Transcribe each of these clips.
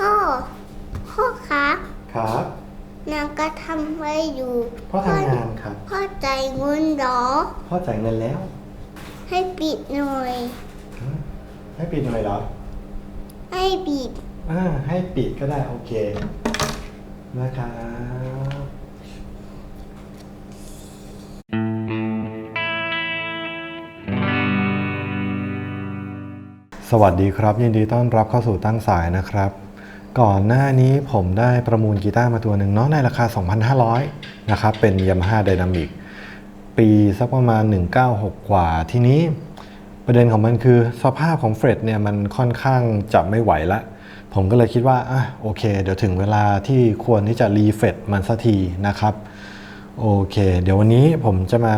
พ่อ พ่อครับครับ นางก็ทำไว้อยู่ พ่อทำงานครับ พ่อใจายเงินเหรอ พ่อจ่ายเงินแล้วให้ปิดหน่อยให้ปิดหน่อยเหรอให้ปิดอ่าให้ปิดก็ได้โอเคนะครับสวัสดีครับ ยินดีต้อนรับเข้าสู่ตั้งสายนะครับ ก่อนหน้านี้ผมได้ประมูลกีตาร์มาตัวหนึ่งเนาะในราคา 2,500 นะครับ เป็น Yamaha Dynamic ปีสักประมาณ 196 กว่า ทีนี้ประเด็นของมันคือสภาพของเฟรดเนี่ยมันค่อนข้างจะไม่ไหวละ ผมก็เลยคิดว่า อะโอเค เดี๋ยวถึงเวลาที่ควรที่จะรีเฟรดมันสักทีนะครับ โอเค เดี๋ยววันนี้ผมจะมา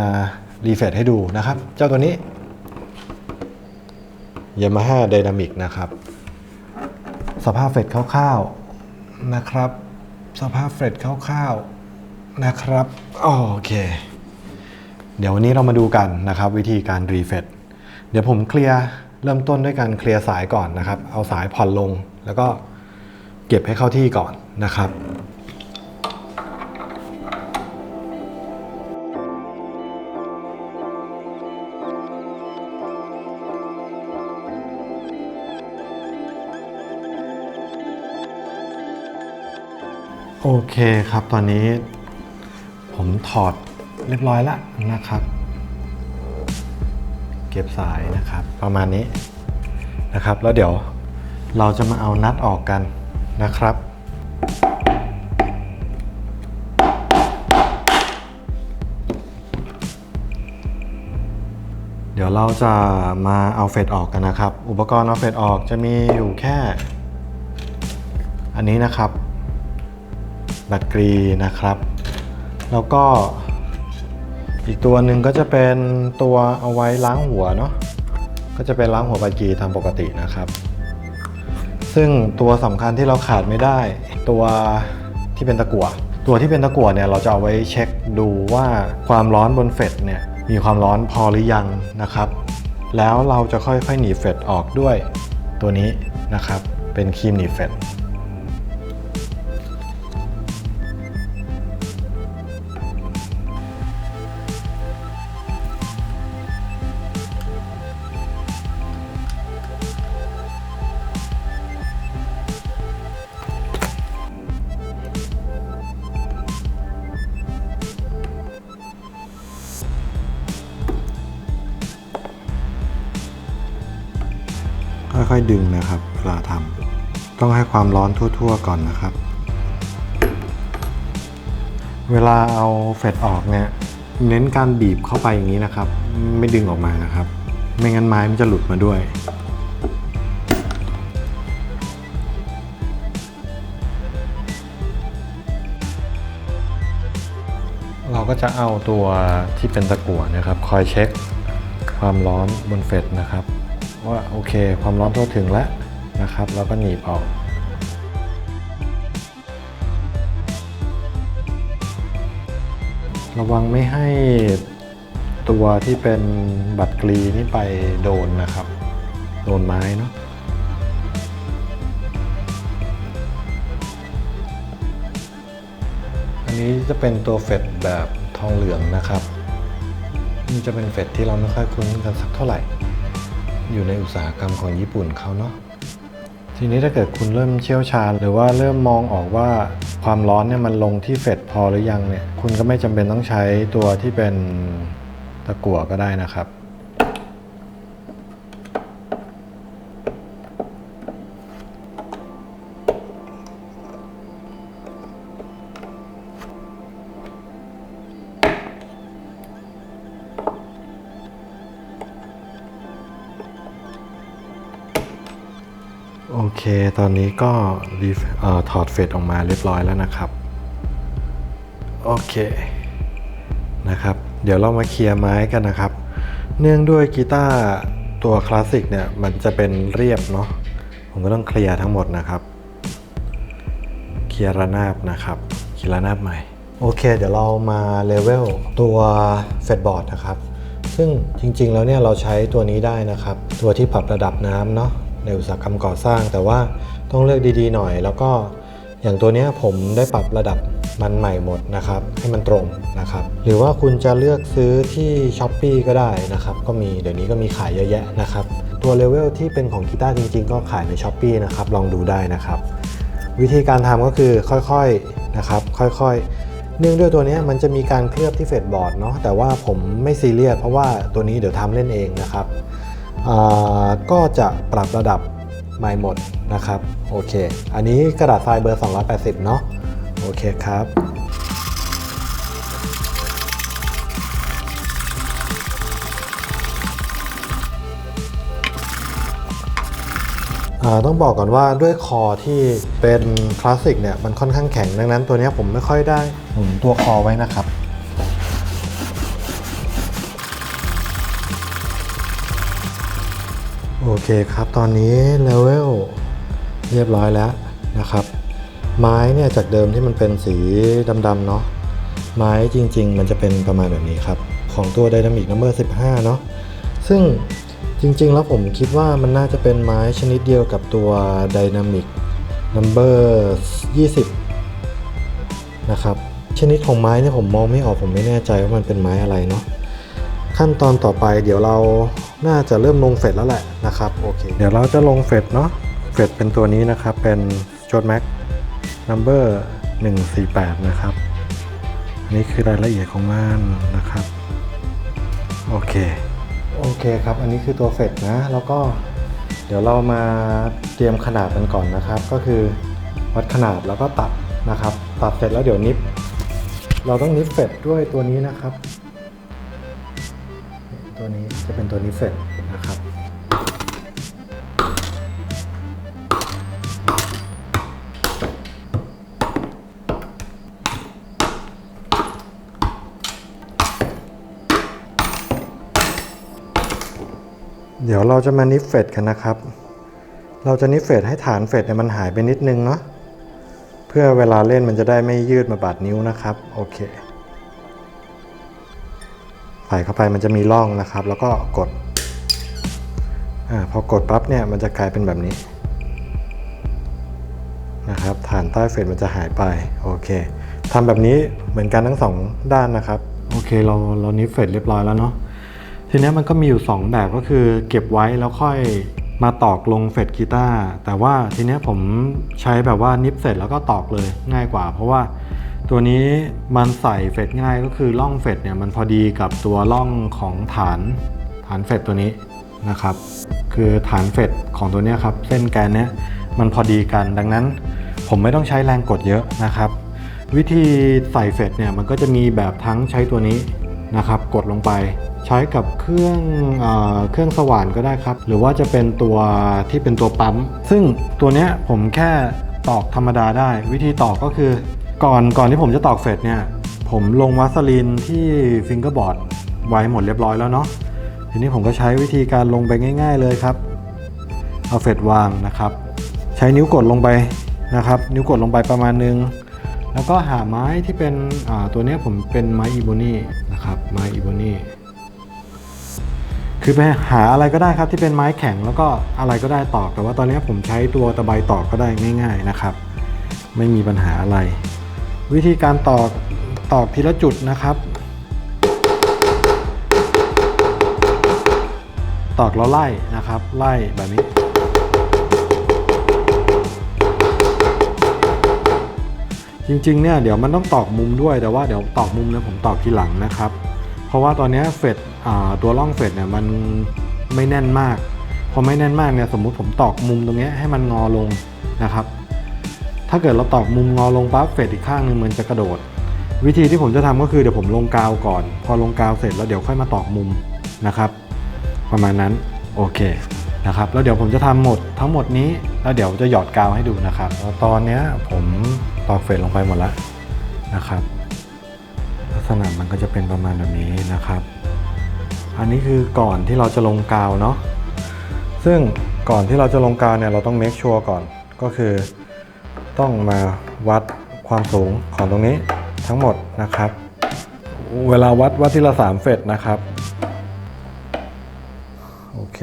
รีเฟรดให้ดูนะครับ เจ้าตัวนี้ Yamaha Dynamic นะครับ สภาพเฟดคร่าวๆนะครับ สภาพเฟดคร่าวๆนะครับโอเค เดี๋ยววันนี้เรามาดูกันนะครับ วิธีการรีเฟดเดี๋ยวผมเคลียร์เริ่มต้นด้วยการเคลียร์สายก่อนนะครับ เอาสายผ่อนลงแล้วก็เก็บให้เข้าที่ก่อนนะครับ เคครับตอนนี้ ผมถอดเรียบร้อยแล้วนะครับ เก็บสายนะครับ ประมาณนี้นะครับ แล้วเดี๋ยวเราจะมาเอานัดออกกันนะครับเดี๋ยวเราจะมาเอาเฟดออกกันนะครับ อุปกรณ์เอาเฟดออกจะมีอยู่แค่ อันนี้นะครับ บัตรกรีนะครับ แล้วก็อีกตัวหนึ่งก็จะเป็นตัวเอาไว้ล้างหัวเนาะก็จะเป็นล้างหัวบัตรกรีตามปกตินะครับ ซึ่งตัวสำคัญที่เราขาดไม่ได้ ตัวที่เป็นตะกั่วตัวที่เป็นตะกั่วเนี่ยเราจะเอาไว้เช็คดูว่าความร้อนบนเฟดเนี่ยมีความร้อนพอหรือยังนะครับ แล้วเราจะค่อยๆหนีเฟดออกด้วยตัวนี้นะครับ เป็นครีมหนีเฟด อยๆ ดึงนะครับเวลาทำต้องให้ความร้อนทั่วๆ ก่อนนะครับ เวลาเอาเฟดออกเนี่ยเน้นการบีบเข้าไปอย่างนี้นะครับ ไม่ดึงออกมานะครับ ไม่งั้นไม้มันจะหลุดมาด้วย เราก็จะเอาตัวที่เป็นตะกั่วนะครับ คอยเช็คความร้อนบนเฟดนะครับ ว่าโอเค ความร้อนทั่วถึงแล้วนะครับ แล้วก็หนีบออกระวังไม่ให้ตัวที่เป็นบัตรกรีนี่ไปโดนนะครับ โดนไม้เนาะอันนี้จะเป็นตัวเฟดแบบทองเหลืองนะครับนี่จะเป็นเฟดที่เราไม่ค่อยคุ้นกันสักเท่าไหร่ อยู่ในอุตสาหกรรมของญี่ปุ่นเขาเนาะทีนี้ถ้าเกิดคุณเริ่มเชี่ยวชาญ หรือว่าเริ่มมองออกว่าความร้อนเนี่ยมันลงที่เฟดพอหรือยังเนี่ยคุณก็ไม่จำเป็นต้องใช้ตัวที่เป็นตะกั่วก็ได้นะครับ เคตอนนี้ก็อถอดเฟดออกมาเรียบร้อยแล้วนะครับ โอเคนะครับ เดี๋ยวเรามาเคลียร์ไม้กันนะครับ เนื่องด้วยกีตาร์ตัวคลาสสิกเนี่ย มันจะเป็นเรียบเนาะผมก็ต้องเคลียร์ทั้งหมดนะครับ เคลียร์ระนาบนะครับเคลียร์ระนาบใหม่ โอเค เดี๋ยวเรามาเลเวลตัวเฟดบอร์ดนะครับ ซึ่งจริงๆแล้วเนี่ยเราใช้ตัวนี้ได้นะครับ ตัวที่ปรับระดับน้ำเนาะ ในอุตสาหกรรมก่อสร้าง แต่ว่าต้องเลือกดีๆหน่อย แล้วก็อย่างตัวนี้ผมได้ปรับระดับมันใหม่หมดนะครับ ให้มันตรงนะครับ หรือว่าคุณจะเลือกซื้อที่ s h อ p e e ก็ได้นะครับ ก็มีเดี๋ยวนี้ก็มีขายเยอะแยะนะครับ ตัวเลเวลที่เป็นของกีตาร์จริง ๆ ก็ขายใน s h อ p e e นะครับ ลองดูได้นะครับ วิธีการทำก็คือค่อยๆนะครับ ค่อยๆ เนื่องด้วยตัวนี้มันจะมีการเคลือบที่เฟดบอร์ดเนาะแต่ว่าผมไม่ซีเรียสเพราะว่าตัวนี้เดี๋ยวทำเล่นเองนะครับ ก็จะปรับระดับใหม่หมดนะครับ โอเค อันนี้กระดาษทรายเบอร์ 280 เนาะโอเคครับต้องบอกก่อนว่าด้วยคอที่เป็นคลาสสิกเนี่ย มันค่อนข้างแข็งดังนั้นตัวนี้ผมไม่ค่อยได้หมุนตัวคอไว้นะครับ โอเคครับ ตอนนี้เลเวลเรียบร้อยแล้วนะครับ ไม้เนี่ยจากเดิมที่มันเป็นสีดำๆเนาะไม้จริง ๆ มันจะเป็นประมาณแบบนี้ครับ ของตัว Dynamic Number 15 เนาะซึ่งจริง ๆ แล้วผมคิดว่ามันน่าจะเป็นไม้ชนิดเดียวกับตัว Dynamic Number 20 นะครับ ชนิดของไม้เนี่ยผมมองไม่ออกผมไม่แน่ใจว่ามันเป็นไม้อะไรเนาะ ขั้นตอนต่อไปเดี๋ยวเราน่าจะเริ่มลงเฟดแล้วแหละนะครับโอเคเดี๋ยวเราจะลงเฟดเนาะเฟดเป็นตัวนี้นะครับ เป็น j o d Max Number 148 นะครับ อันนี้คือรายละเอียดของมันนะครับโอเคโอเคครับ อันนี้คือตัวเฟดนะ แล้วก็เดี๋ยวเรามาเตรียมขนาดกันก่อนนะครับ ก็คือวัดขนาดแล้วก็ตัดนะครับ ตัดเสร็จแล้วเดี๋ยวนิบเราต้องนิบเฟดด้วยตัวนี้นะครับ ตัวนี้จะเป็นตัวนี้เฟดนะครับ เดี๋ยวเราจะมานิฟเฟดกันนะครับ เราจะนิฟเฟดให้ฐานเฟดเนี่ยมันหายไปนิดนึงเนาะเพื่อเวลาเล่นมันจะได้ไม่ยืดมาบาดนิ้วนะครับ โอเค ส่เข้าไปมันจะมีร่องนะครับ แล้วก็กดอพอกดปั๊บเนี่ยมันจะกลายเป็นแบบนี้นะครับฐานใต้เฟดมันจะหายไปโอเคทำแบบนี้เหมือนกันทั้งสองด้านนะครับโอเคเราเรานิฟเฟดเรียบร้อยแล้วเนาะทีนี้มันก็มีอยู่ 2 แบบก็คือเก็บไว้แล้วค่อยมาตอกลงเฟดกีตาร์แต่ว่าทีนี้ผมใช้แบบว่านิฟเสร็จแล้วก็ตอกเลยง่ายกว่า เพราะว่า ตัวนี้มันใส่เฟดง่ายก็คือร่องเฟดเนี่ยมันพอดีกับตัวร่องของฐานฐานเฟดตัวนี้นะครับ คือฐานเฟดของตัวนี้ครับ เส้นแกนเนี้ยมันพอดีกันดังนั้นผมไม่ต้องใช้แรงกดเยอะนะครับ วิธีใส่เฟดเนี่ยมันก็จะมีแบบทั้งใช้ตัวนี้นะครับ กดลงไป ใช้กับเครื่องเอเครื่องสว่านก็ได้ครับ หรือว่าจะเป็นตัวที่เป็นตัวปั๊ม ซึ่งตัวเนี้ยผมแค่ตอกธรรมดาได้ วิธีตอกก็คือ ก่อนก่อนที่ผมจะตอกเฟดเนี่ย ผมลงวัสลีนที่ฟิงเกอร์บอร์ดไว้หมดเรียบร้อยแล้วเนาะทีนี้ผมก็ใช้วิธีการลงไปง่าย ๆ เลยครับ เอาเฟดวางนะครับ ใช้นิ้วกดลงไปนะครับ นิ้วกดลงไปประมาณนึง แล้วก็หาไม้ที่เป็นอ่าตัวเนี้ยผมเป็นไม้อีโบนี่นะครับไม้อีโบนี่คือไปหาอะไรก็ได้ครับที่เป็นไม้แข็งแล้วก็อะไรก็ได้ตอก แต่ว่าตอนนี้ผมใช้ตัวตะไบตอกก็ได้ง่าย ๆนะครับ ไม่มีปัญหาอะไร วิธีการตอกตอกทีละจุดนะครับ ตอกแล้วไล่นะครับ ไล่แบบนี้ จริงๆเนี่ยเดี๋ยวมันต้องตอกมุมด้วยแต่ว่าเดี๋ยวตอกมุมเนี่ยผมตอกทีหลังนะครับ เพราะว่าตอนนี้เฟดตัวร่องเฟดเนี่ยมันไม่แน่นมากพอไม่แน่นมากเนี่ยสมมุติผมตอกมุมตรงเนี้ยให้มันงอลงนะครับ ถ้าเกิดเราตอกมุมงอลงปั๊บเฟดอีกข้างหนึงมันจะกระโดด วิธีที่ผมจะทำก็คือเดี๋ยวผมลงกาวก่อน พอลงกาวเสร็จแล้วเดี๋ยวค่อยมาตอกมุมนะครับ ประมาณนั้นโอเคนะครับแล้วเดี๋ยวผมจะทำหมดทั้งหมดนี้แล้วเดี๋ยวจะหยอดกาวให้ดูนะครับ ตอนเนี้ยผมตอกเฟดลงไปหมดแล้วนะครับ ลักษณะมันก็จะเป็นประมาณแบบนี้นะครับ อันนี้คือก่อนที่เราจะลงกาวเนาะซึ่งก่อนที่เราจะลงกาวเนี่ยเราต้อง make sure ก่อนก็คือ ต้องมาวัดความสูงของตรงนี้ทั้งหมดนะครับ เวลาวัดวัดที่ละสามเฟดนะครับ โอเค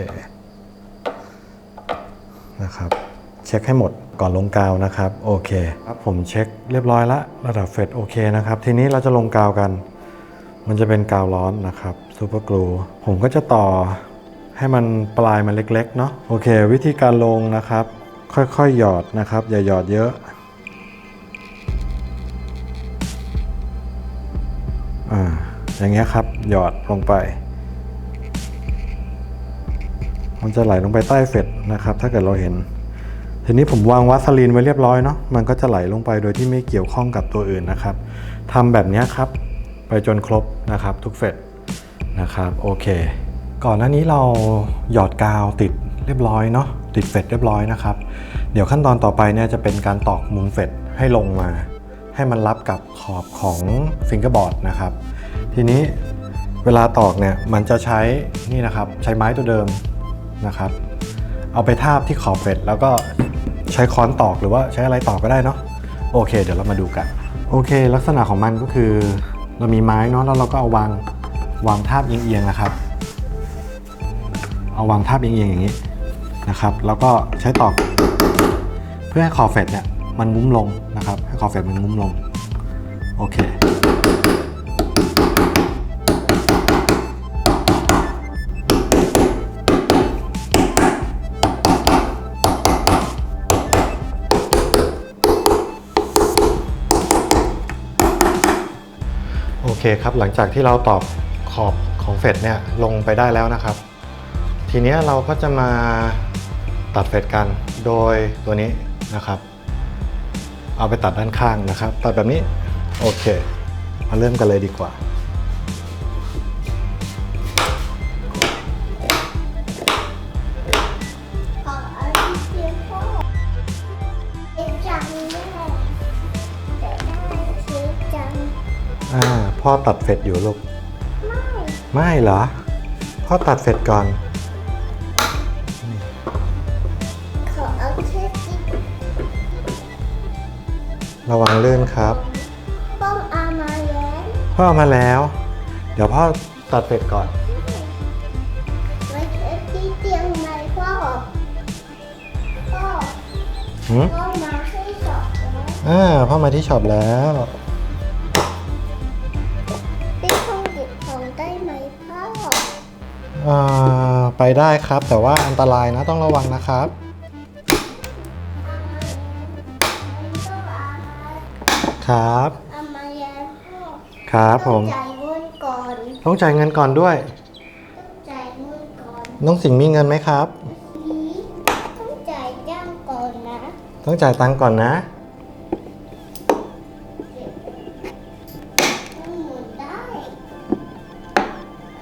นะครับเช็คให้หมดก่อนลงกาวนะครับโอเคครับผมเช็คเรียบร้อยละระดับเฟดโอเคนะครับ ทีนี้เราจะลงกาวกัน มันจะเป็นกาวร้อนนะครับซูเปอร์กลูผมก็จะต่อให้มันปลายมันเล็กๆเนาะโอเค วิธีการลงนะครับ ค่อยๆหยอดนะครับ อย่าหยอดเยอะอ่าอย่างเงี้ยครับ หยอดลงไป มันจะไหลลงไปใต้เฟดนะครับ ถ้าเกิดเราเห็น ทีนี้ผมวางวัสลีนไว้เรียบร้อยเนาะมันก็จะไหลลงไปโดยที่ไม่เกี่ยวข้องกับตัวอื่นนะครับทำแบบนี้ครับ ไปจนครบนะครับ ทุกเฟดนะครับโอเค ก่อนหน้านี้เราหยอดกาวติดเรียบร้อยเนาะ ติดเฟดเรียบร้อยนะครับ เดี๋ยวขั้นตอนต่อไปเนี่ยจะเป็นการตอกมุมเฟดให้ลงมา ให้มันรับกับขอบของฟิงเกอร์บอร์ดนะครับ ทีนี้เวลาตอกเนี่ยมันจะใช้นี่นะครับใช้ไม้ตัวเดิมนะครับ เอาไปทาบที่ขอบเฟดแล้วก็ใช้ค้อนตอกหรือว่าใช้อะไรตอกก็ได้เนาะโอเค เดี๋ยวเรามาดูกัน โอเค ลักษณะของมันก็คือ เรามีไม้เนาะแล้วเราก็เอาวางวางทาบเอียงๆนะครับ เอาวางทาบเอียงๆอย่างนี้ นะครับ แล้วก็ใช้ตอกเพื่อให้ขอเฟดเนี่ยมันงุ้มลงนะครับ ให้ขอเฟดมันงุ้มลง โอเค โอเคครับ หลังจากที่เราตอบขอบของเฟดเนี่ยลงไปได้แล้วนะครับ ทีนี้เราก็จะมา ตัดเฟดกันโดยตัวนี้นะครับ เอาไปตัดด้านข้างนะครับ ตัดแบบนี้โอเค มาเริ่มกันเลยดีกว่าขอเอาที่เทียมพ่อเช็ดจังแม่แต่ได้เช็ดจังอ่าพ่อตัดเฟดอยู่ลูก ไม่ ไม่เหรอ พ่อตัดเฟดก่อน ระวังลื่นครับ ป้องเอามาแล้วพ่อเอามาแล้ว เดี๋ยวพ่อตัดเฟดก่อน ไว้เช็ดที่เตียงไหมพ่อพ่อหืมพ่อมาให้สอบแล้วอ่าพ่อมาที่ช็อปแล้วไปห้องเก็บของได้ไหมพ่อ อ่า ไปได้ครับ แต่ว่าอันตรายนะต้องระวังนะครับ ครับเอามาแล้วพ่อครับผมจ่ายเงินก่อนต้องจ่ายเงินก่อนด้วย ต้องจ่ายเงินก่อนน้องสิงห์มีเงินไหมครับ นี้ต้องจ่ายจ้างก่อนนะต้องจ่ายตังค์ก่อนนะมันหมุนได้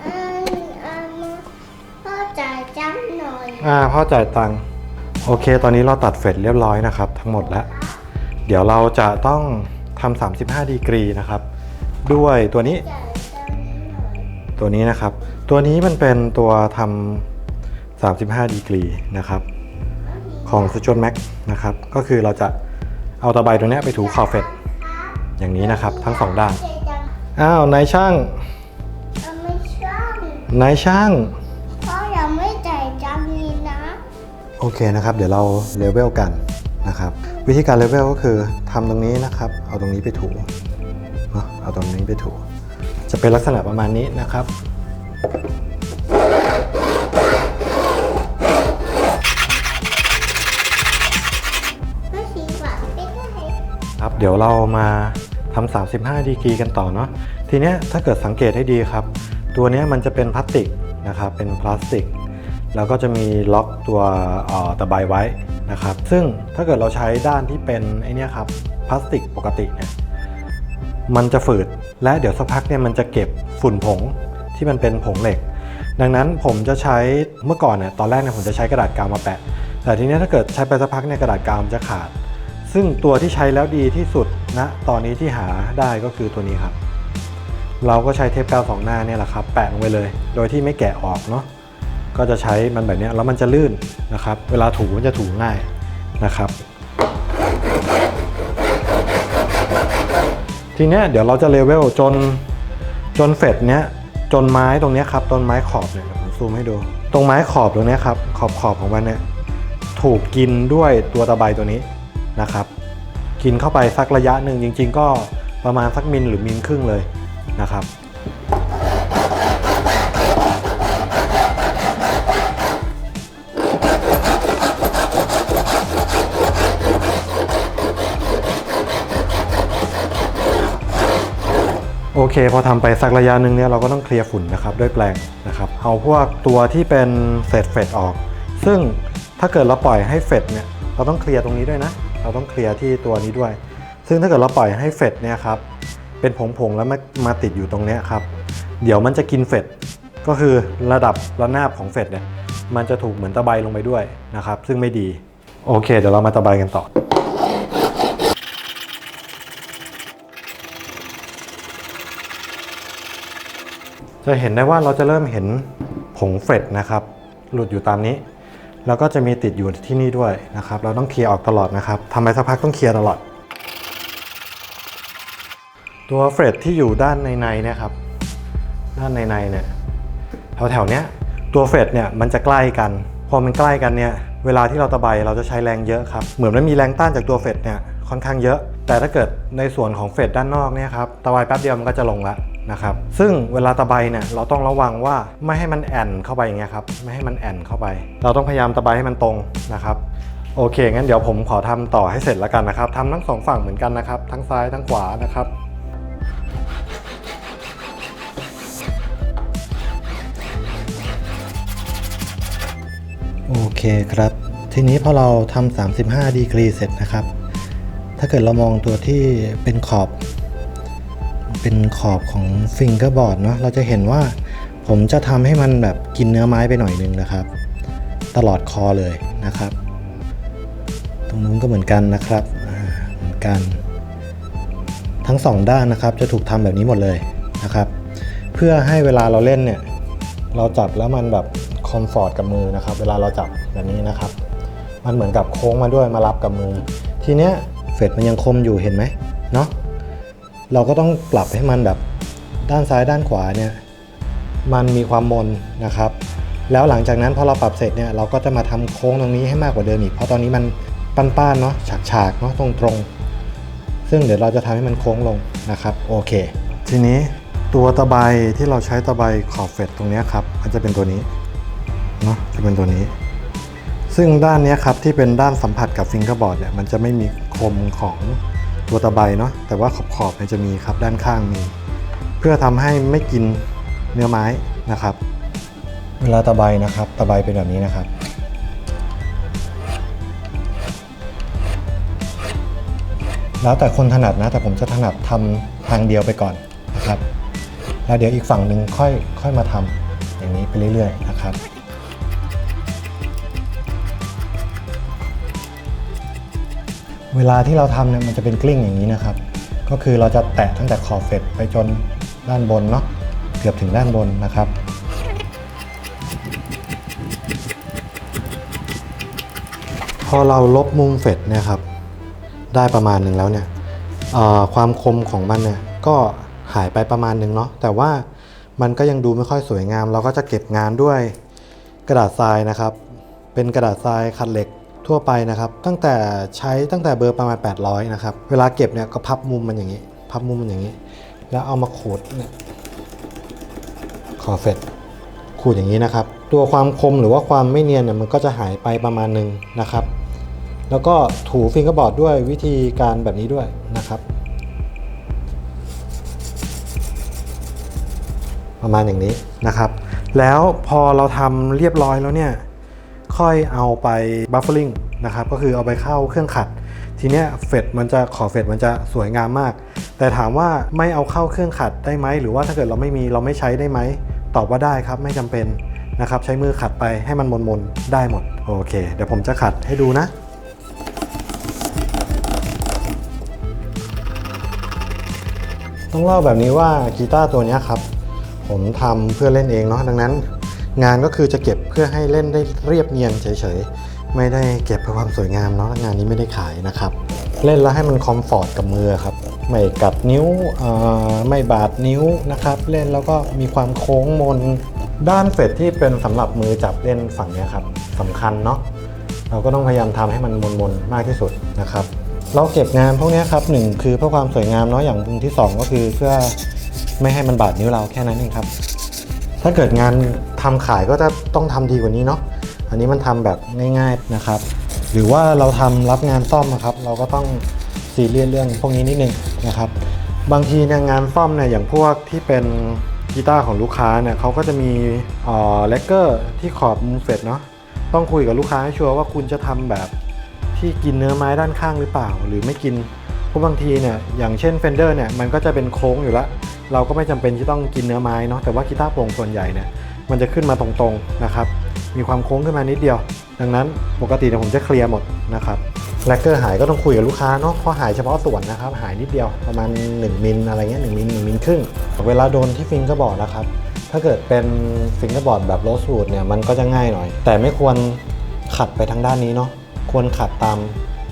อันอันมาพ่อจ่ายจ้างหน่อยอ่าพ่อจ่ายตังค์โอเค ตอนนี้เราตัดเฟดเรียบร้อยนะครับ ทั้งหมดแล้ว เดี๋ยวเราจะต้อง ทำ35 ดีกรีนะครับ ด้วยตัวนี้จ่ายจ้างหน่อยตัวนี้นะครับ ตัวนี้มันเป็นตัวทำ35 ดีกรีนะครับ ของสจ n แม็กนะครับ ก็คือเราจะเอาตะไบตรงเนี้ยไปถูขอบเฟดอย่างนี้นะครับ ทั้งสองด้านจ่ายจังอ้าวนายช่างเอาไม่ช่างนายช่างพ่อยังไม่จ่ายจังนี้นะ โอเคนะครับ เดี๋ยวเราเลเวลกันนะครับ วิธีการเลเวลก็คือทำตรงนี้นะครับ เอาตรงนี้ไปถูเนาะเอาตรงนี้ไปถู จะเป็นลักษณะประมาณนี้นะครับครับเดี๋ยวเรามาทำ35ดีกรีกันต่อเนาะทีเนี้ยถ้าเกิดสังเกตให้ดีครับ ตัวเนี้ยมันจะเป็นพลาสติกนะครับเป็นพลาสติก แล้วก็จะมีล็อกตัวออตะไบไว้ นะครับ ซึ่งถ้าเกิดเราใช้ด้านที่เป็นไอเนี้ยครับพลาสติกปกติเนี่ยมันจะฝืดและเดี๋ยวสักพักเนี่ยมันจะเก็บฝุ่นผงที่มันเป็นผงเหล็ก ดังนั้นผมจะใช้เมื่อก่อนเนี่ยตอนแรกเนี่ยผมจะใช้กระดาษกาวมาแปะ แต่ทีเนี้ยถ้าเกิดใช้ไปสักพักเนี่ยกระดาษกาวมันจะขาด ซึ่งตัวที่ใช้แล้วดีที่สุดณนะตอนนี้ที่หาได้ก็คือตัวนี้ครับ เราก็ใช้เทปกาวสองหน้าเนี่ยแหละครับแปะลงไปเลย โดยที่ไม่แกะออกเนาะ ก็จะใช้มันแบบนี้แล้วมันจะลื่นนะครับ เวลาถูมันจะถูง่ายนะครับทีเนี้ยเดี๋ยวเราจะเลเวลจนจนเฟดเนี้ยจนไม้ตรงเนี้ยครับต้นไม้ขอบเนี่ยผมซูมให้ดู ตรงไม้ขอบตรงเนี้ยครับขอบขอบของมันเนี่ยถูกกินด้วยตัวตะไบตัวนี้นะครับ กินเข้าไปสักระยะหนึ่งจริง ๆ ก็ประมาณสักมิลหรือมิลครึ่งเลยนะครับ โอเค พอทำไปสักระยะหนึ่งเนี่ยเราก็ต้องเคลียร์ฝุ่นนะครับด้วยแปรงนะครับเอาพวกตัวที่เป็นเศษเฟดออก ซึ่งถ้าเกิดเราปล่อยให้เฟดเนี่ยเราต้องเคลียร์ตรงนี้ด้วยนะ เราต้องเคลียร์ที่ตัวนี้ด้วย ซึ่งถ้าเกิดเราปล่อยให้เฟดเนี่ยครับเป็นผงๆแล้วมามาติดอยู่ตรงเนี้ยครับ เดี๋ยวมันจะกินเฟดก็คือระดับระนาบของเฟดเนี่ยมันจะถูกเหมือนตะไบลงไปด้วยนะครับ ซึ่งไม่ดี โอเค เดี๋ยวเรามาตะไบกันต่อ จะเห็นได้ว่าเราจะเริ่มเห็นผงเฟรดนะครับ หลุดอยู่ตามนี้ แล้วก็จะมีติดอยู่ที่นี่ด้วยนะครับ เราต้องเคลียร์ออกตลอดนะครับทำไปสักพักต้องเคลียร์ตลอด ตัวเฟรดที่อยู่ด้านในในๆเนี่ยครับ ด้านในในๆเนี่ยแถวๆเนี้ยตัวเฟรดเนี่ยมันจะใกล้กัน พอมันใกล้กันเนี่ยเวลาที่เราตะไบเราจะใช้แรงเยอะครับ เหมือนมันมีแรงต้านจากตัวเฟรดเนี่ยค่อนข้างเยอะ แต่ถ้าเกิดในส่วนของเฟรดด้านนอกเนี่ยครับตะไบแป๊บเดียวมันก็จะลงละ นะครับ ซึ่งเวลาตะไบเนี่ยเราต้องระวังว่าไม่ให้มันแอนเข้าไปอย่างเงี้ยครับ ไม่ให้มันแอนเข้าไป เราต้องพยายามตะไบให้มันตรงนะครับ โอเค งั้นเดี๋ยวผมขอทำต่อให้เสร็จแล้วกันนะครับทำทั้งสองฝั่งเหมือนกันนะครับ ทั้งซ้ายทั้งขวานะครับโอเคครับ ทีนี้พอเราทำ35 ดีกรีเสร็จนะครับ ถ้าเกิดเรามองตัวที่เป็นขอบ เป็นขอบของฟิงเกอร์บอร์ดเนาะเราจะเห็นว่าผมจะทำให้มันแบบกินเนื้อไม้ไปหน่อยนึงนะครับ ตลอดคอเลยนะครับ ตรงนู้นก็เหมือนกันนะครับเหมือนกัน ทั้งสองด้านนะครับจะถูกทำแบบนี้หมดเลยนะครับ เพื่อให้เวลาเราเล่นเนี่ยเราจับแล้วมันแบบคอมฟอร์ตกับมือนะครับ เวลาเราจับแบบนี้นะครับ มันเหมือนกับโค้งมาด้วยมารับกับมือ ทีเนี้ยเฟดมันยังคมอยู่เห็นไหมเนาะ เราก็ต้องปรับให้มันแบบด้านซ้ายด้านขวาเนี่ยมันมีความมนนะครับ แล้วหลังจากนั้นพอเราปรับเสร็จเนี่ยเราก็จะมาทำโค้งตรงนี้ให้มากกว่าเดิมอีกเพราะตอนนี้มันป้านๆเนาะฉากๆเนาะตรงๆ ซึ่งเดี๋ยวเราจะทำให้มันโค้งลงนะครับโอเค ทีนี้ตัวตะไบที่เราใช้ตะไบขอบเฟดตรงนี้ครับมันจะเป็นตัวนี้เนาะจะเป็นตัวนี้ ซึ่งด้านนี้ครับที่เป็นด้านสัมผัสกับฟิงเกอร์บอร์ดเนี่ยมันจะไม่มีคมของ ตัวตะไบเนาะแต่ว่าขอบขอบๆเนี่ยจะมีครับด้านข้างมี เพื่อทำให้ไม่กินเนื้อไม้นะครับ เวลาตะไบนะครับตะไบเป็นแบบนี้นะครับ แล้วแต่คนถนัดนะ แต่ผมจะถนัดทำทางเดียวไปก่อนนะครับ แล้วเดี๋ยวอีกฝั่งหนึ่งค่อยค่อยมาทำอย่างนี้ไปเรื่อยๆนะครับ เวลาที่เราทำเนี่ยมันจะเป็นกลิ้งอย่างนี้นะครับ ก็คือเราจะแตะตั้งแต่ขอบเฟดไปจนด้านบนเนาะเกือบถึงด้านบนนะครับพอเราลบมุมเฟดเนี่ยครับได้ประมาณหนึ่งแล้วเนี่ยความคมของมันเนี่ยก็หายไปประมาณหนึ่งเนาะแต่ว่ามันก็ยังดูไม่ค่อยสวยงาม เราก็จะเก็บงานด้วยกระดาษทรายนะครับ เป็นกระดาษทรายขัดเหล็ก ทั่วไปนะครับ ตั้งแต่ใช้ตั้งแต่เบอร์ประมาณ 800 นะครับ เวลาเก็บเนี่ยก็พับมุมมันอย่างนี้ พับมุมมันอย่างนี้ แล้วเอามาขูดเนี่ยขอเฟดขูดอย่างนี้นะครับ ตัวความคมหรือว่าความไม่เนียนเนี่ยมันก็จะหายไปประมาณหนึ่งนะครับ แล้วก็ถูฟิงเกอร์บอร์ดด้วยวิธีการแบบนี้ด้วยนะครับ ประมาณอย่างนี้นะครับ แล้วพอเราทำเรียบร้อยแล้วเนี่ย ค่อยเอาไปบัฟเฟ r ริงนะครับก็คือเอาไปเข้าเครื่องขัด ทีเนี้ยเฟดมันจะขอเฟดมันจะสวยงามมาก แต่ถามว่าไม่เอาเข้าเครื่องขัดได้ไหม หรือว่าถ้าเกิดเราไม่มีเราไม่ใช้ได้ไหม ตอบว่าได้ครับไม่จำเป็นนะครับใช้มือขัดไปให้มันมนๆได้หมดโอเค เดี๋ยวผมจะขัดให้ดูนะต้องเล่าแบบนี้ว่ากีตาร์ตัวเนี้ยครับ ผมทำเพื่อเล่นเองเนาะดังนั้น งานก็คือจะเก็บเพื่อให้เล่นได้เรียบเนียนเฉยๆ ไม่ได้เก็บเพื่อความสวยงามเนาะงานนี้ไม่ได้ขายนะครับ เล่นแล้วให้มันคอมฟอร์ตกับมือครับ ไม่กัดนิ้วไม่บาดนิ้วนะครับ เล่นแล้วก็มีความโค้งมนด้านเฟดที่เป็นสำหรับมือจับเล่นฝั่งนี้ครับสำคัญเนาะเราก็ต้องพยายามทำให้มันมนๆมากที่สุดนะครับ เราเก็บงานพวกนี้ครับหนึ่งคือเพื่อความสวยงามเนาะอย่างที่สองก็คือเพื่อไม่ให้มันบาดนิ้วเราแค่นั้นเองครับ ถ้าเกิดงานทำขายก็จะต้องทำดีกว่านี้เนาะอันนี้มันทำแบบง่าย ๆนะครับ หรือว่าเราทำรับงานซ่อมนะครับ เราก็ต้องซีเรียสเรื่องพวกนี้นิดนึงนะครับ บางทีเนี่ยงานซ่อมเนี่ยอย่างพวกที่เป็นกีตาร์ของลูกค้าเนี่ยเขาก็จะมีเอ่อเลกเกอร์ที่ขอบมุมเฟดเนาะต้องคุยกับลูกค้าให้ชัวร์ว่าคุณจะทำแบบที่กินเนื้อไม้ด้านข้างหรือเปล่า หรือไม่กิน ราะบางทีเนี่ยอย่างเช่นเฟนเดอร์เนี่ยมันก็จะเป็นโค้งอยู่แล้ว เราก็ไม่จำเป็นที่ต้องกินเนื้อไม้เนาะแต่ว่ากีตาร์โปร่งส่วนใหญ่เนี่ยมันจะขึ้นมาตรงๆนะครับมีความโค้งขึ้นมานิดเดียว ดังนั้นปกติเนี่ยผมจะเคลียร์หมดนะครับแลกเกอร์หายก็ต้องคุยกับลูกค้าเนาะเพราะหายเฉพาะส่วนนะครับหายนิดเดียวประมาณ 1 มิลอะไรเงี้ย1มิล1มิลครึ่งเวลาโดนที่ฟิงเกอร์บอร์ดนะครับถ้าเกิดเป็นฟิงเกอร์บอร์ดแบบโรสวูดเนี่ยมันก็จะง่ายหน่อย แต่ไม่ควรขัดไปทางด้านนี้เนาะควรขัดตาม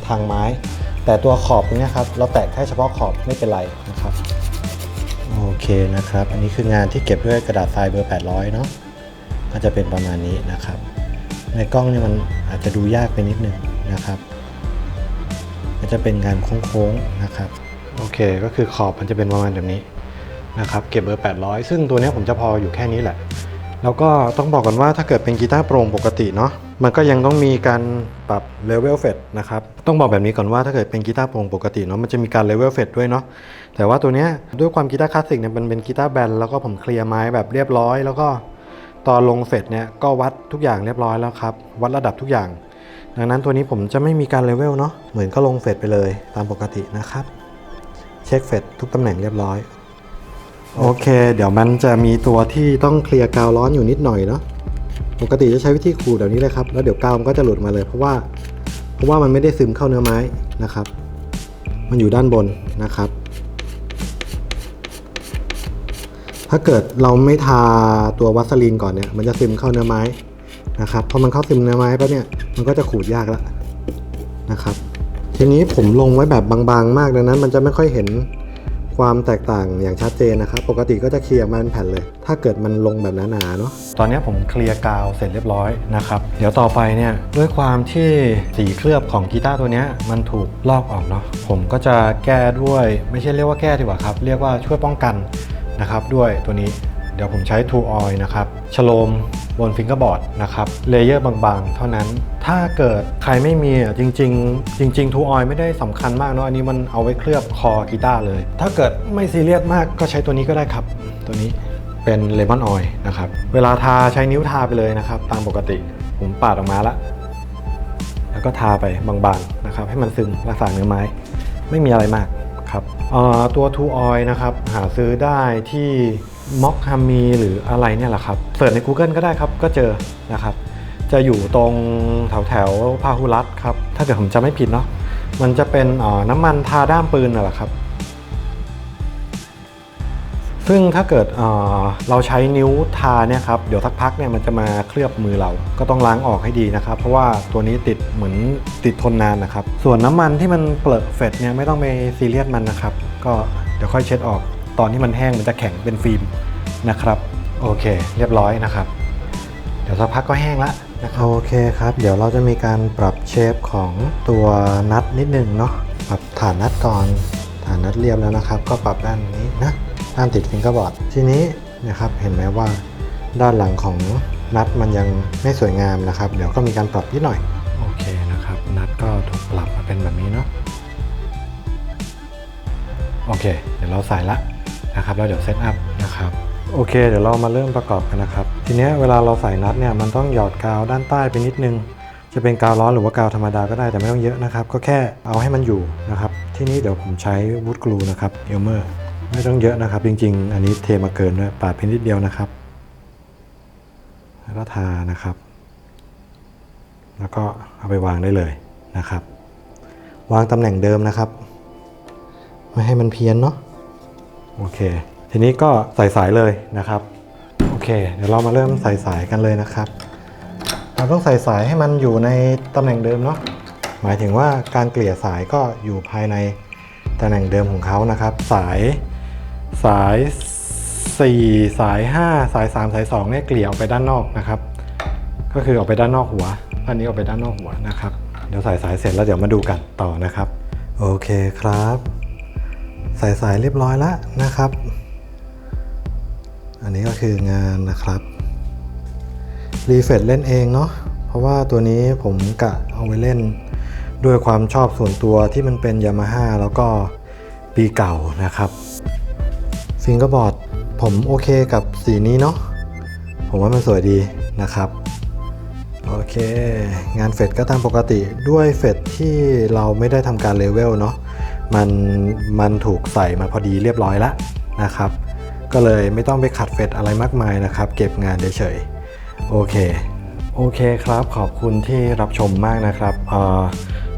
ทางไม้ แต่ตัวขอบตรงเนี้ยครับเราแตะแค่เฉพาะขอบไม่เป็นไรนะครับโอเคนะครับ อันนี้คืองานที่เก็บด้วยกระดาษทรายเบอร์ 800 เนาะก็จะเป็นประมาณนี้นะครับ ในกล้องเนี่ยมันอาจจะดูยากไปนิดนึงนะครับ ก็จะเป็นงานโค้งๆนะครับโอเคก็คือขอบมันจะเป็นประมาณแบบนี้นะครับเก็บเบอร์ 800 ซึ่งตัวนี้ผมจะพออยู่แค่นี้แหละ แล้วก็ต้องบอกก่อนว่าถ้าเกิดเป็นกีตาร์โปร่งปกติเนาะ มันก็ยังต้องมีการปรับเลเวลเฟดนะครับ ต้องบอกแบบนี้ก่อนว่าถ้าเกิดเป็นกีตาร์โปร่งปกติเนาะมันจะมีการเลเวลเฟดด้วยเนาะแต่ว่าตัวเนี้ยด้วยความกีตาร์คลาสสิกเนี่ยมันเป็นกีตาร์แบนแล้วก็ผมเคลียร์ไม้แบบเรียบร้อย แล้วก็ตอนลงเฟดเนี่ยก็วัดทุกอย่างเรียบร้อยแล้วครับ วัดระดับทุกอย่าง ดังนั้นตัวนี้ผมจะไม่มีการเลเวลเนาะเหมือนก็ลงเฟดไปเลยตามปกตินะครับ เช็คเฟดทุกตำแหน่งเรียบร้อยโอเค เดี๋ยวมันจะมีตัวที่ต้องเคลียร์กาวร้อนอยู่นิดหน่อยเนาะ ปกติจะใช้วิธีขูดแบบนี้เลยครับแล้วเดี๋ยวกาวมันก็จะหลุดมาเลย เพราะว่าเพราะว่ามันไม่ได้ซึมเข้าเนื้อไม้นะครับ มันอยู่ด้านบนนะครับ ถ้าเกิดเราไม่ทาตัววัสลีนก่อนเนี่ยมันจะซึมเข้าเนื้อไม้นะครับพอมันเข้าซึมเนื้อไม้ปั๊บเนี่ยมันก็จะขูดยากแล้วนะครับ ทีนี้ผมลงไว้แบบบางๆ มากดังนั้น มันจะไม่ค่อยเห็น ความแตกต่างอย่างชัดเจนนะครับ ปกติก็จะเคลียร์มันแผ่นเลย ถ้าเกิดมันลงแบบหนาๆเนาะ ตอนนี้ผมเคลียร์กาวเสร็จเรียบร้อยนะครับ เดี๋ยวต่อไปเนี่ยด้วยความที่สีเคลือบของกีตาร์ตัวนี้มันถูกลอกออกเนาะ ผมก็จะแก้ด้วยไม่ใช่เรียกว่าแก้ดีกว่าครับ เรียกว่าช่วยป้องกันนะครับด้วยตัวนี้ เดี๋ยวผมใช้ True Oil นะครับฉโลมบนฟิงเกอร์บอร์ดนะครับเลเยอร์บางๆ เท่านั้น ถ้าเกิดใครไม่มีจริง ๆ จริงๆ True Oil ไม่ได้สำคัญมากเนาะอันนี้มันเอาไว้เคลือบคอกีตาร์เลย ถ้าเกิดไม่ซีเรียสมากก็ใช้ตัวนี้ก็ได้ครับ ตัวนี้เป็นเลมอนออยล์นะครับ เวลาทาใช้นิ้วทาไปเลยนะครับ ตามปกติผมปาดออกมาละแล้วก็ทาไปบางๆนะครับ ให้มันซึมรักษาเนื้อไม้ ไม่มีอะไรมากครับตัว True Oil นะครับ หาซื้อได้ที่ ม็อกฮามีหรืออะไรเนี่ยแหละครับเสิร์ชใน Google ก็ได้ครับก็เจอนะครับ จะอยู่ตรงแถวแถวพาหุรัตครับ ถ้าเกิดผมจำไม่ผิดเนาะมันจะเป็นน้ำมันทาด้ามปืนน่ะแหละครับ ซึ่งถ้าเกิดเอ่อเราใช้นิ้วทาเนี่ยครับเดี๋ยวสักพักเนี่ยมันจะมาเคลือบมือเรา ก็ต้องล้างออกให้ดีนะครับ เพราะว่าตัวนี้ติดเหมือนติดทนนานนะครับ ส่วนน้ำมันที่มันเปลอะเฟดเนี่ยไม่ต้องไปซีเรียสมันนะครับ ก็เดี๋ยวค่อยเช็ดออก ตอนที่มันแห้งมันจะแข็งเป็นฟิล์มนะครับโอเค เรียบร้อยนะครับ เดี๋ยวสักพักก็แห้งละนะครับโอเคครับ เดี๋ยวเราจะมีการปรับเชฟของตัวนัดนิดนึงเนาะปรับฐานนัดก่อนฐานนัดเรียบแล้วนะครับ ก็ปรับด้านนี้นะด้านติดฟิงเกอร์บอร์ดทีนี้นะครับเห็นไหมว่าด้านหลังของนัดมันยังไม่สวยงามนะครับ เดี๋ยวก็มีการปรับนิดหน่อยโอเคนะครับนัดก็ถูกปรับมาเป็นแบบนี้เนาะโอเค เดี๋ยวเราใส่ละ นะครับแล้วเดี๋ยวเซตอัพนะครับโอเค เดี๋ยวเรามาเริ่มประกอบกันนะครับ ทีนี้เวลาเราใส่น็อตเนี่ยมันต้องหยอดกาวด้านใต้ไปนิดนึง จะเป็นกาวร้อนหรือว่ากาวธรรมดาก็ได้แต่ไม่ต้องเยอะนะครับ ก็แค่เอาให้มันอยู่นะครับ ที่นี้เดี๋ยวผมใช้วูดกลูนะครับเอลเมอร์ไม่ต้องเยอะนะครับ จริง ๆ อันนี้เทมาเกินด้วยปาดเพียงนิดเดียวนะครับ แล้วก็ทานะครับ แล้วก็เอาไปวางได้เลยนะครับ วางตำแหน่งเดิมนะครับ ไม่ให้มันเพี้ยนเนาะ โอเค ทีนี้ก็ใส่สายเลยนะครับ โอเค เดี๋ยวเรามาเริ่มใส่สายกันเลยนะครับเราต้องใส่สายให้มันอยู่ในตำแหน่งเดิมเนาะหมายถึงว่าการเกลี่ยสายก็อยู่ภายในตำแหน่งเดิมของเขานะครับ สายสาย 4 สาย 5 สาย 3 สาย 2เนี่ยเกลี่ยออกไปด้านนอกนะครับ ก็คือออกไปด้านนอกหัวอันนี้ออกไปด้านนอกหัวนะครับ เดี๋ยวใส่สายเสร็จแล้วเดี๋ยวมาดูกันต่อนะครับ โอเคครับ ใส่สายเรียบร้อยแล้วนะครับ อันนี้ก็คืองานนะครับรีเฟรชเล่นเองเนาะเพราะว่าตัวนี้ผมกะเอาไว้เล่นด้วยความชอบส่วนตัวที่มันเป็นยามาฮ่าแล้วก็ปีเก่านะครับฟิงเกอร์บอร์ดผมโอเคกับสีนี้เนาะผมว่ามันสวยดีนะครับโอเค งานเฟดก็ตามปกติด้วยเฟดที่เราไม่ได้ทำการเลเวลเนาะ มันมันถูกใส่มาพอดีเรียบร้อยแล้วนะครับ ก็เลยไม่ต้องไปขัดเฟดอะไรมากมายนะครับ เก็บงานเฉยๆโอเคโอเคครับ ขอบคุณที่รับชมมากนะครับ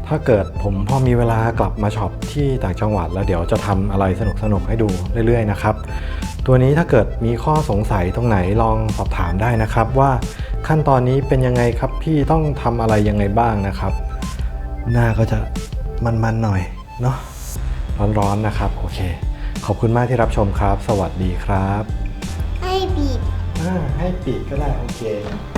ถ้าเกิดผมพอมีเวลากลับมาช็อปที่ต่างจังหวัด แล้วเดี๋ยวจะทำอะไรสนุกๆให้ดูเรื่อยๆนะครับตัวนี้ถ้าเกิดมีข้อสงสัยตรงไหนลองสอบถามได้นะครับ ว่าขั้นตอนนี้เป็นยังไงครับพี่ต้องทำอะไรยังไงบ้างนะครับ หน้าก็จะมันๆหน่อยเนาะ ร้อนๆนะครับ โอเค ขอบคุณมากที่รับชมครับ สวัสดีครับ ให้บีบ อ่าให้ปิดก็ได้โอเคนะครับ